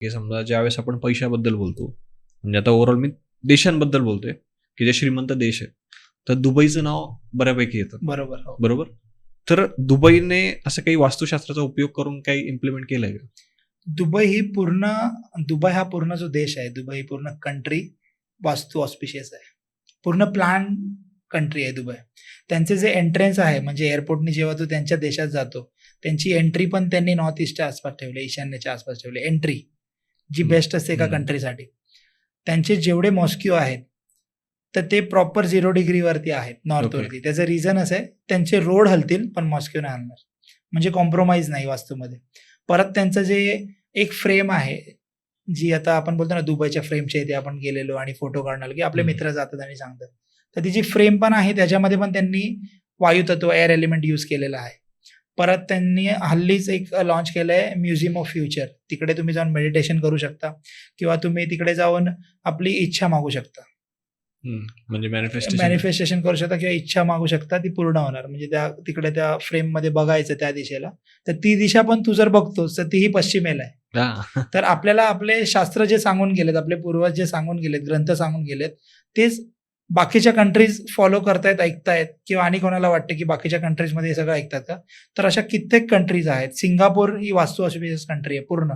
की समजा ज्यावेळेस आपण पैशाबद्दल बोलतो म्हणजे आता ओव्हरऑल मी देशांबद्दल बोलतोय की जे श्रीमंत देश आहे तर दुबईचं नाव बऱ्यापैकी येतं. बरोबर हो. बरोबर? तर दुबईने असं काही वास्तुशास्त्राचा उपयोग करून काही इम्प्लिमेंट केलंय का? दुबई ही पूर्ण दुबई हा पूर्ण जो देश आहे दुबई ही पूर्ण कंट्री वास्तू ऑस्पिशियस आहे. पूर्ण प्लॅन कंट्री आहे दुबई. त्यांचे जे एंट्रन्स आहे म्हणजे एअरपोर्टनी जेव्हा तू त्यांच्या देशात जातो त्यांची एंट्री पण त्यांनी नॉर्थ ईस्टच्या आसपास ठेवली ईशान्येच्या आसपास ठेवली एंट्री जी. बेस्ट असते एका. कंट्रीसाठी त्यांचे जेवढे मॉस्क्यू आहेत तर ते प्रॉपर झिरो डिग्रीवरती आहेत नॉर्थवरती त्याचं रिझन असं आहे त्यांचे रोड हलतील पण मॉस्क्यू नाही हलणार. म्हणजे कॉम्प्रोमाइज नाही वास्तूमध्ये. परत त्यांचं जे एक फ्रेम आहे जी आता आपण बोलतो ना दुबईच्या फ्रेमच्या इथे आपण गेलेलो आणि फोटो काढणार की आपले. मित्र जातात आणि सांगतात. तर ती जी फ्रेम पण आहे त्याच्यामध्ये पण त्यांनी वायुतत्व एअर एलिमेंट यूज केलेला आहे. परत त्यांनी हल्लीच एक लॉन्च केलं आहे म्युझियम ऑफ फ्युचर तिकडे तुम्ही जाऊन मेडिटेशन करू शकता किंवा तुम्ही तिकडे जाऊन आपली इच्छा मागू शकता. म्हणजे मॅनिफेस्टेशन मॅनिफेस्टेशन करू शकता किंवा इच्छा मागू शकता ती पूर्ण होणार. म्हणजे त्या तिकडे त्या फ्रेममध्ये बघायचं त्या दिशेला. तर ती दिशा पण तू जर बघतोस तर तीही पश्चिमेला आहे. तर आपल्याला आपले शास्त्र जे सांगून गेलेत आपले पूर्वज जे सांगून गेलेत ग्रंथ सांगून गेलेत तेच बाकीच्या कंट्रीज फॉलो करतायत ऐकतायत किंवा आणि कोणाला वाटतं की बाकीच्या कंट्रीजमध्ये हे सगळं ऐकतात का? तर अशा कित्येक कंट्रीज आहेत. सिंगापूर ही वास्तू ऑस्पिशियस कंट्री आहे पूर्ण.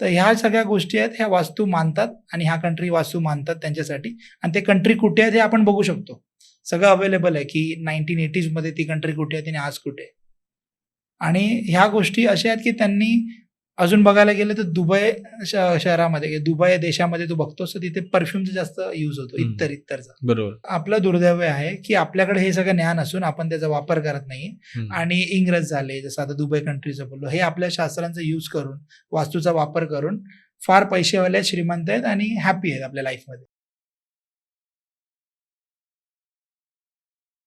तर ह्या सगळ्या गोष्टी आहेत ह्या वास्तू मानतात आणि ह्या कंट्री वास्तू मानतात त्यांच्यासाठी. आणि ते कंट्री कुठे आहेत हे आपण बघू शकतो. सगळं अवेलेबल आहे की नाईन्टीन एटीजमध्ये ती कंट्री कुठे आहे आणि आज कुठे आहे. आणि ह्या गोष्टी अशा आहेत की त्यांनी अजून बघायला गेलं तर दुबई शहरामध्ये किंवा दुबई देशामध्ये तू बघतोस तर तिथे परफ्युमचा जास्त यूज होतो. इतर इतरचा बरोबर आपलं दुर्दैव आहे की आपल्याकडे हे सगळं ज्ञान असून आपण त्याचा वापर करत नाही. आणि इंग्रज झाले जसं आता दुबई कंट्रीचं बोललो हे आपल्या शास्त्रांचा यूज करून वास्तूचा वापर करून फार पैसेवाले आहेत, श्रीमंत आहेत आणि हॅपी आहेत आपल्या लाईफमध्ये